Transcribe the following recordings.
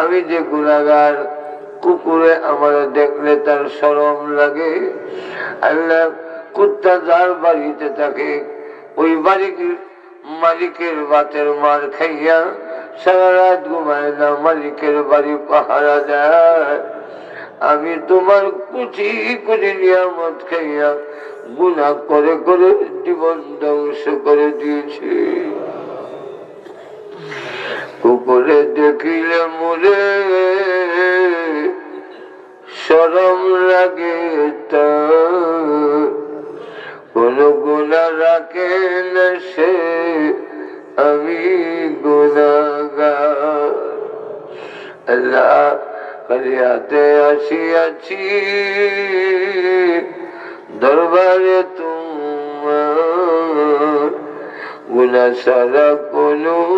আমি যে গুণাগার কুকুরে আমার দেখলে তার সরম লাগে। আল্লাহ কুত্তা যার বাড়িতে থাকে, ওই বাড়ির মালিকের বাতের মার খাইয়া সারা রাত ঘুমায় না, মালিকের বাড়ি পাহারা যায়। আমি তোমার কুচি কুচি নিয়ামত খাইয়া গুণা করে করে জীবন ধ্বংস করে দিয়েছি। কুকুরে দেখিলে মুরে সরম লাগে কোন গুণা রাখে না সে, আমি গুণাগার আল্লাহ আসিয়াছি, দরবারে তোমার। গুণা সারা কোনো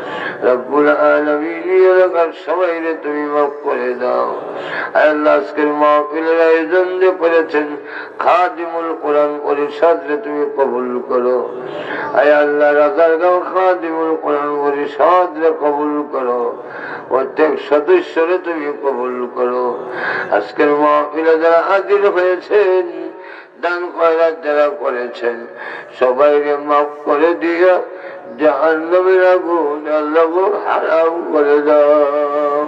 রব্বুল আলমিন এলাকার সবাইরে তুমি মাফ করে দাও। পরিষদরে তুমি কবুল করো। আল্লাহ পরিষদরে কবুল করো। প্রত্যেক সদস্যরে তুমি কবুল করো। আজকের মাহফিলে যারা হাজির হয়েছেন, দান করার যারা করেছেন, সবাইকে মাফ করে দিয়া জাহান্নামের আগুন আল্লাহ হারাম করে দাও।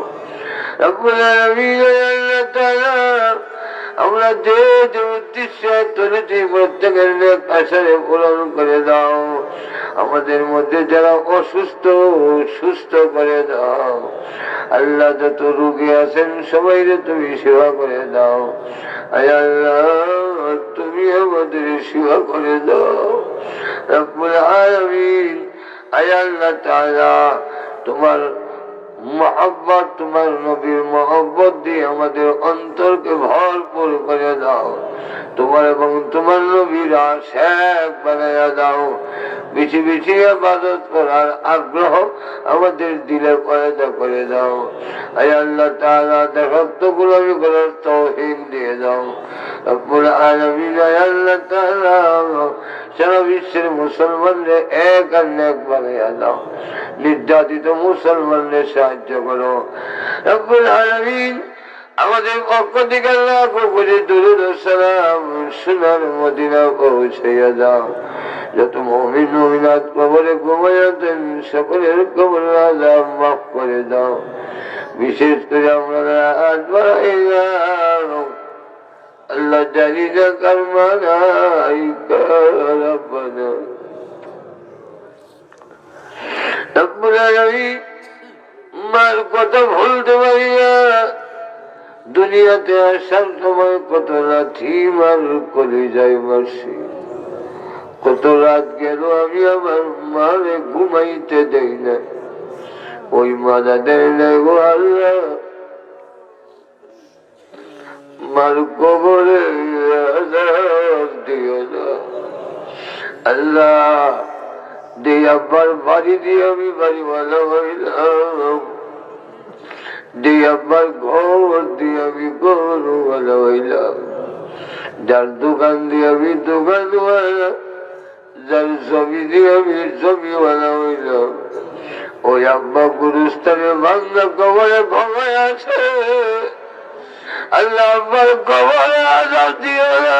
আমরা যে যে উদ্দেশ্য তুলেছি, প্রত্যেকের আশারে পূরণ করে দাও। আমাদের মধ্যে যারা অসুস্থ, সুস্থ করে দাও। আল্লাহ যত রুগী আছেন সবাই তুমি সেবা করে দাও। আল্লাহ, তুমি আমাদের সেবা করে দাও। আয় আল্লাহ তাআলা তোমার মহাব্বত তোমার নবীর মহব্বত দিয়ে আমাদের অন্তরকে ভরপুর করে দাও। তোমার এবং তোমার নবীর শেখ বানাইয়া দাও। বেশি বেশি আবাদত করার আগ্রহ আমাদের দিলে পয়দা করে দাও। আই আল্লাহ তাআলা দেশত্ব গুলামি করার তৌহিদ দিয়ে দাও। রব্বুল আলামিন, আয় আল্লাহ তাআলা সারা বিশ্বের মুসলমানদের এক আর এক বানাইয়া দাও। নির্যাতিত মুসলমানদের সাহায্য করো। রব্বুল আলামিন আমাদের পক্ষ থেকে আল্লাহ করে দরুদ মদিনা পৌঁছাইয়া দাও যত মমিন মমিনাত কবরে ঘুমাইয়াতেন সকলের কবর মাফ করে দাও। বিশেষ করে আমরা কথা ভুলতে পারি না। দুনিয়াতে আসার সময় কত লাঠি মার করে যাই মাসি। কত রাত গেল আমি আমার মারে ঘুমাইতে দেই না ওই মারা দেয় না গো আল্লাহ। মার কবরে দিও আল্লাহ দিয়ে আব্বার বাড়ি দিয়ে আমি বাড়ি ভালো হইলাম। দিয়ে আব্বার ঘর দিয়ে আমি ঘর ভালো হইলাম যার দোকান দিয়ে আমি দোকান যার ছবি দিয়ে আমি ছবিওয়ালা হইলাম ওই আব্বা গুরুস্থানে বাংলা কবরে ভবাই আছে। আল্লাহ আব্বার কবরে আজাব দিও না।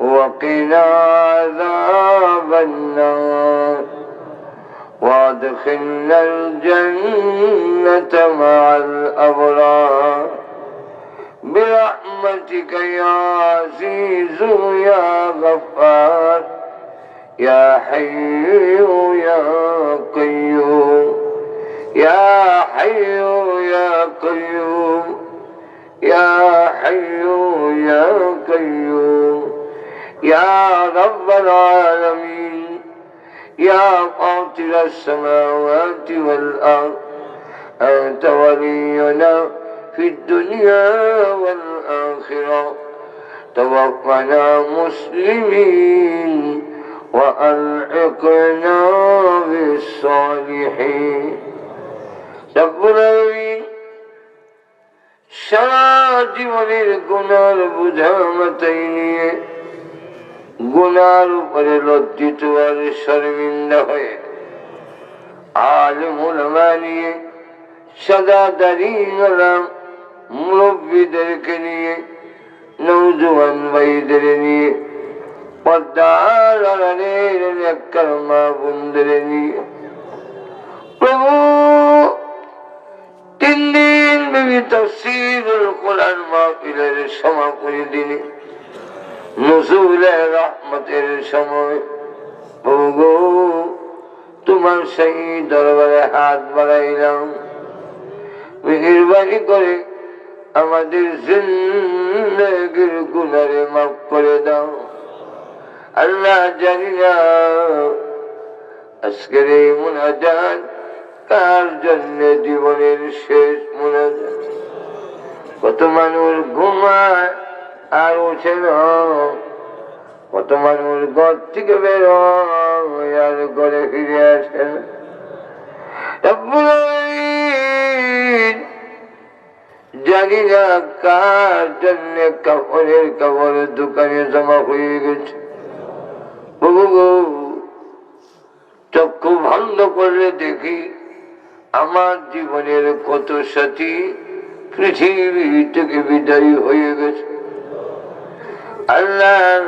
وقنا عذاب النار وادخلنا الجنة مع الأبرار. برحمتك يا عزيز يا غفار يا حي يا قيوم يا حي يا قيوم يا حي يا يا رب العالمين يا قاتل السماوات والأرض أنت ولينا في الدنيا والآخرة. توفنا مسلمين وألحقنا بالصالحين. رب العالمين شادي ولي ربنا গুনার উপরে লজ্জিত আর শর্মিন্দা হয়ে আল মুলমা নিয়ে সদা দাঁড়িয়ে গেলাম মুরব্বীদেরকে নিয়ে নৌজওয়ান ভাইদের নিয়ে আড়ালের নেককার মা নিয়ে। প্রভু, তিন দিন বিবি তফসিরুল কোরআন মাহফিলের সমাপনী দিনে নজরুলের রহমতের সময়। প্রভু তোমার সেই দরবারে হাত বাড়াইলাম। মেহরবানি করে আমাদের জিন্দগির গুনারে মাফ করে দাও। আল্লাহ জানি না আজকের এই মুনাজাত কার জন্য জীবনের শেষ মুনাজাত। কত মানুষ ঘুমায় আর না কত ঘর থেকে বেরোয় আর ঘরে ফিরে আসে না। রব্বুল আলামিন, জানি না কার জন্য কাপড়ের কাপড়ের দোকানে জমা হয়ে গেছে। চক্ষু বন্ধ করলে দেখি আমার জীবনের কত সাথী পৃথিবী থেকে বিদায়ী হয়ে গেছে। আল্লাহ,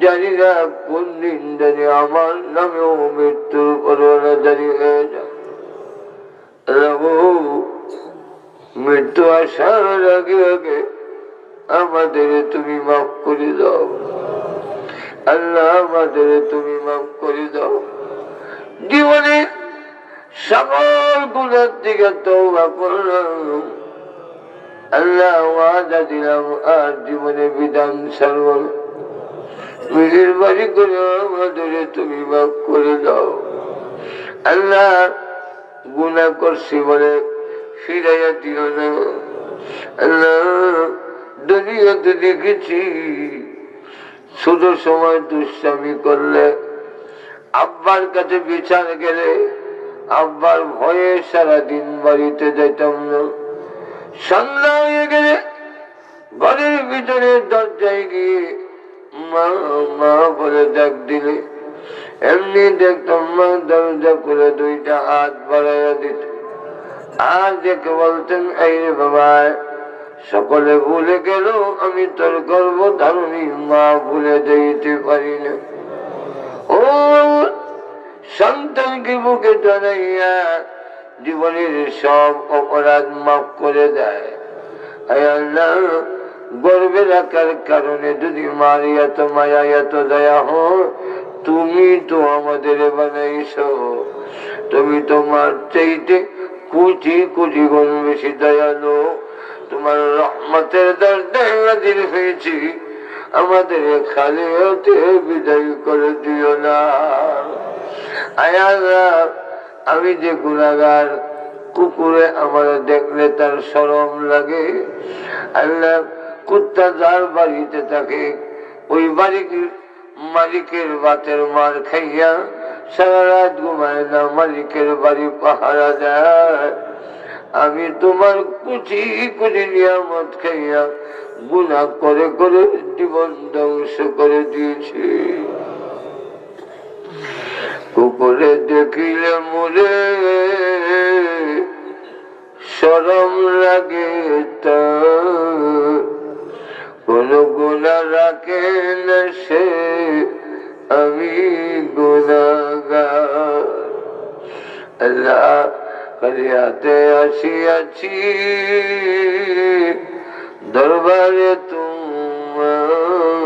জানি না কোন দিন জানি আমার নামেও মৃত্যুর করোনা জারি হয়ে যায় মৃত্যু আসার আগে আগে আমাদের তুমি মাফ করে দাও। আল্লাহ, আমাদের তুমি মাফ করে দাও। জীবনে সকল গুণের দিকে তৌবা করলাম। আল্লাহ ওয়াদা দিলাম, আর জীবনে বিধান সর্ব মেহেরবানি করে আমাদের তুমি মাফ করে দাও। আল্লাহ গুণা করছি বলে ফিরাইয়া দিও না। আল্লাহ দুনিয়াতে দেখেছি, ছোট সময় দুষ্টামি করলে আব্বার কাছে বিচার গেলে আব্বার ভয়ে সারাদিন বাড়িতে যেতাম না। সন্ধ্যা হয়ে গেলে ঘরের ভিতরে দরজায় গিয়ে মা মা বলে ডাক দিলে। এমনি দেখতাম মা দরজা করে দুইটা হাত বাড়াইয়া দিত। আর দেখে বলতেন এই রে বাবা সকলে ভুলে গেল আমি তোর গর্ব ধারণী মা ভুলে যেতে পারি না। ও, সন্তানকে বুকে জড়াইয়া জীবনের সব অপরাধ মাফ করে দেয়। গর্বে রাখার কারণে যদি মার এত মায়া, এত দয়া হয়, তুমি তো আমাদের বানাইছো। তুমি তোমার চাইতে কোটি কোটি গুণ বেশি দয়ালু। তোমার রহমতের দিন হয়েছি। আমাদের খালি হতে বিদায় করে দিও না। আয়াল্লাহ আমি যে গুণাগার, কুকুরে আমার দেখলে তার সরম লাগে। আল্লাহ কুত্তা যার বাড়িতে থাকে, ওই বাড়ির মালিকের বাতের মার খাইয়া সারা রাত ঘুমায় না, মালিকের বাড়ি পাহারা দেয়। আমি তোমার কুচি কুচি নিয়ামত খাইয়া গুণা করে করে জীবন ধ্বংস করে দিয়েছি। কুকুরে দেখিলে মরে সরম লাগে কোন গুণা রাখে না সে, আমি গুণাগার আল্লাহ করিয়াতে আসিয়াছি, দরবারে তোমার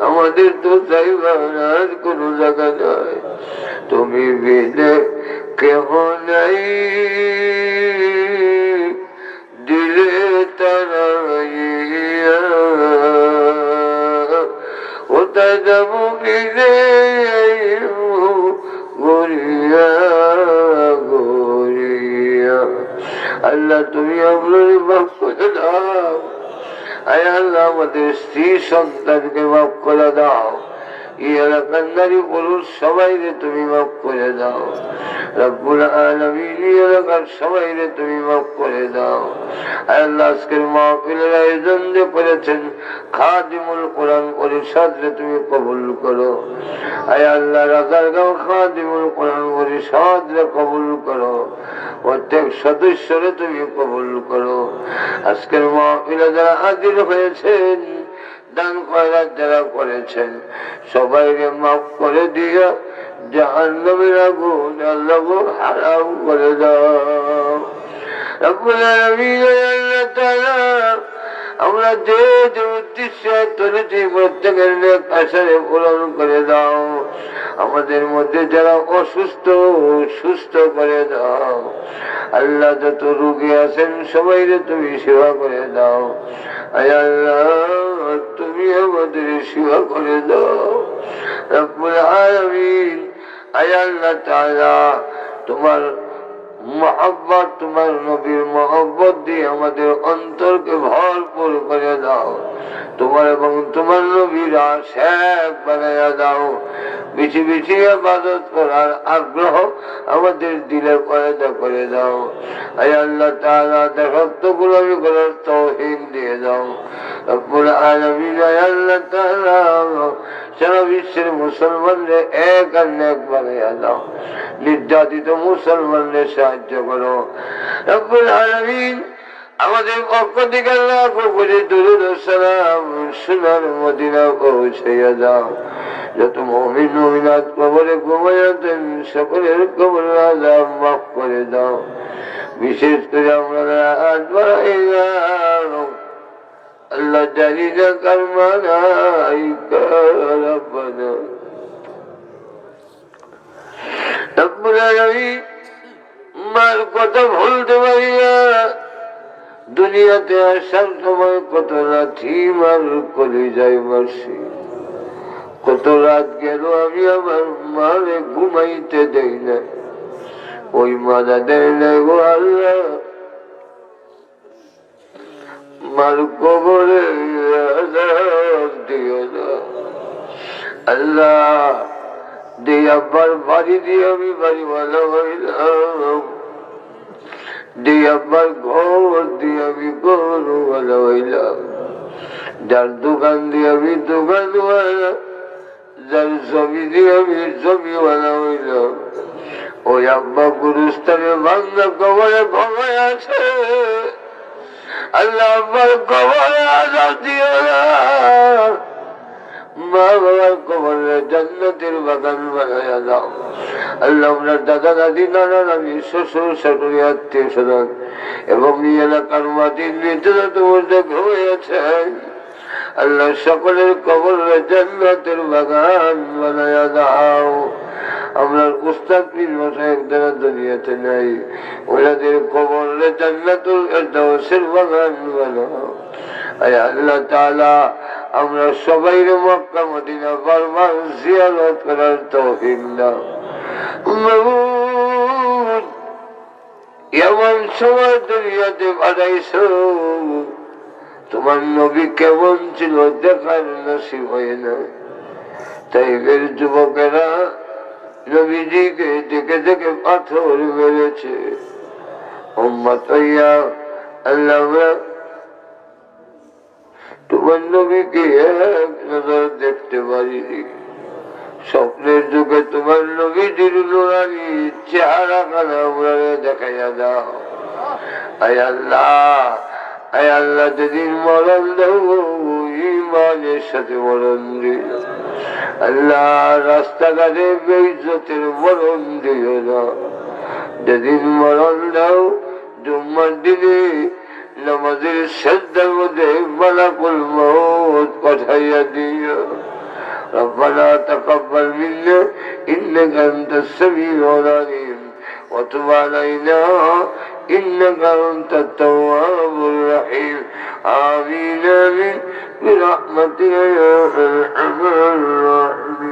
আমাদের তো চাইবার আর কোনো জায়গা নাই। তুমি বিনে কেহ নাই। দিলে তারা যাব বিনে গরিয়া গরিয়া। আল্লাহ তুমি আপনার করে দাও। আল্লাহ আমাদের স্ত্রী সন্তানকে মাফ করে দাও। এই এলাকার নারী পুরুষ সবাইকে তুমি মাফ করে দাও। তুমি আল্লাহ খাদিমুল কোরআন তুমি কবুল করো। কোরআন পরিষদ রে করো। প্রত্যেক সদস্যরে তুমি কবুল করো। আজকের মাহফিলে যারা হাজির হয়েছেন, দান করার যারা করেছেন সবাইকে মাফ করে দিয়া আমরা যে উদ্দেশ্য প্রত্যেকের আশারে পূরণ করে দাও আমাদের মধ্যে যারা অসুস্থ, সুস্থ করে দাও। আল্লাহ যত রুগী আছেন সবাই তুমি সেবা করে দাও। আল্লাহ, তুমি আমাদের সেবা করে দাও। রব্বুল আলামিন তোমার মহাব্বত, তোমার নবীর মহব্বত দিয়ে আমাদের অন্তরকে ভরপুর করে দাও। তোমার এবং তোমার নবীরা শেখ বানাইয়া দাও। বেশি বেশি আবাদত করার আগ্রহ আমাদের দিলে পয়দা করে দাও। আয় আল্লাহ তাআলা দেখাত্ম গুলামি করার তৌহিক দিয়ে দাও। আল্লাহ সারা বিশ্বের মুসলমানদের এক আর এক দাও। নির্যাতিত মুসলমানদের সাহায্য করো। রব্বুল আলামিন, আমাদের পক্ষ থেকে আল্লাহ করে দরুদ সালাম সোনার মদিনা পৌঁছাইয়া দাও। যত মমিন, মমিনাত কবরে ঘুমাইয়াতেন সকলের কবর আল্লাহ মাফ করে দাও। বিশেষ করে আমরা আল্লাহ জানি না কার মানাই রব্বানা রব্বুল আলামিন মার ভুলতে পারি না। দুনিয়াতে আসার সময় কত লাঠি মার করে যাই মাসি। কত রাত গেল, আমি আমার মারে ঘুমাইতে দেই না। ওই মারা দেয় না গো আল্লাহ। মার কবরে আল্লাহ দিয়ে আব্বার বাড়ি দিয়ে আমি বাড়ি ভালো হইলাম। দিয়ে আব্বার ঘর দিয়ে আমি ভালো হইলাম। যার দোকান দিয়ে আমি দোকানওয়ালা যার জমি জমিওয়ালা হইল। ওই আব্বা গুরুস্থানে বাংলা কবরে ভবাই আছে। আল্লাহ আব্বার কবরে আজাদ দিও না। মা বাবার কবরে জান্নাতের বাগান বানায়া দাও। আল্লাহ আমরা দাদা, দাদি, নানা, নানি, শ্বশুর, শাশুড়ি, আত্মীয় স্বজন এবং এই এলাকার মাটির তোমার দেখা হয়েছেন আল্লাহ সকলের কবর জান্নাতের বাগান বানায়া দাও। আমরা উস্তাদ পীর মশাইক দ্বারা দুনিয়াতে নাই। ওনাদের কবর জান্নাতুল এরদাউসের বাগান বানাও। আয় আল্লাহ তাআলা, আমরা সবাই মক্কা, মদিনা বারবার জিয়ারত করার তৌফিক দাও। এমন সময় দুনিয়াতে পাঠাইছো তোমার নবী কেমন ছিল দেখার নসিব হয় না। তাই এর যুবকেরা নবীজিকে দেখে দেখে পাথর মেরেছে। তোমার নবীকে এক নজর দেখতে পারিনি স্বপ্নের যুগে তোমার নবীজির নুরানি চেহারা খানা আমরা দেখাইয়া দাও। আয় আল্লাহ আয় আল্লাহ যেদিন মরণ দেব ইমানের সাথে মরণ দিল আল্লাহ রাস্তাঘাটে বেইজতের মরণ দিও না যেদিন মরণ দাও জুম্মার দিনে নামাজের শ্রদ্ধার মধ্যে মালাকুল মৌত পাঠাইয়া দিও ربنا تقبل منا إنك أنت السميع العليم وتب علينا إنك أنت التواب الرحيم. آمين آمين. برحمتك يا أرحم الراحمين.